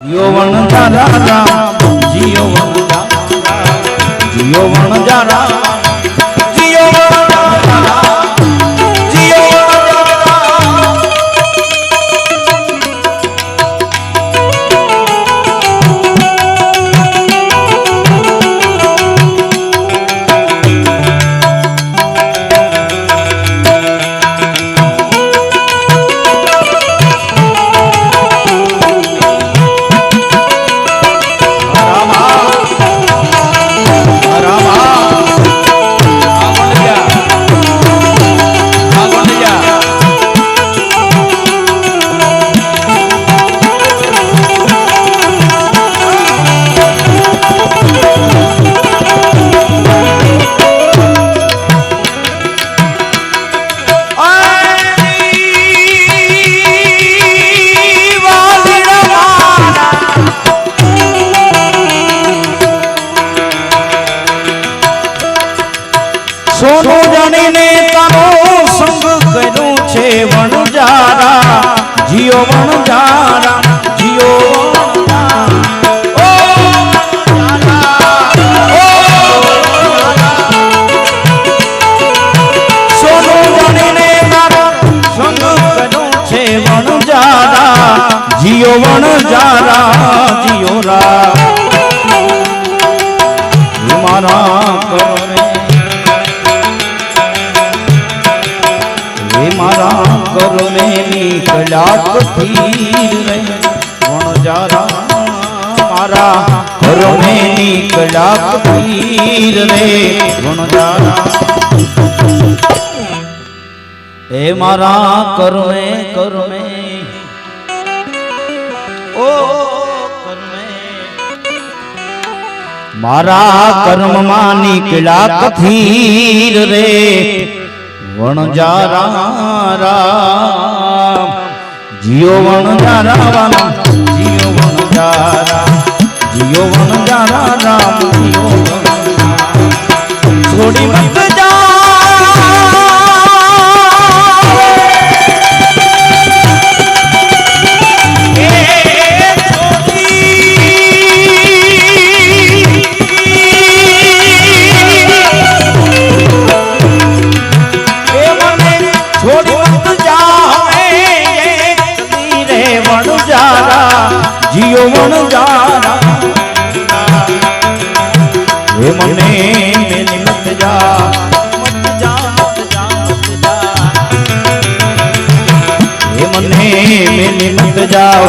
જીઓ વણ સોનું જાણીને તારો સંગ કર્યું છે વણજારા. જીઓ વણજારા. નીકળ્યા કથીર રે વણજારા મારા કરમે નીકળ્યા કથીર રે વણજારા હે મારા કરમે કરમે ઓ મારા કર્મમાં નીકળ્યા કથીર રે. વણજારા રામ. જીઓ વણજારા વાલા જીઓ વણજારા જીઓ વણજારા રામ. જીઓ જીઓ મણ જાના. હે મને મેલી મત જા મત જા મત જા મત જા હે મને મેલી મત જાઓ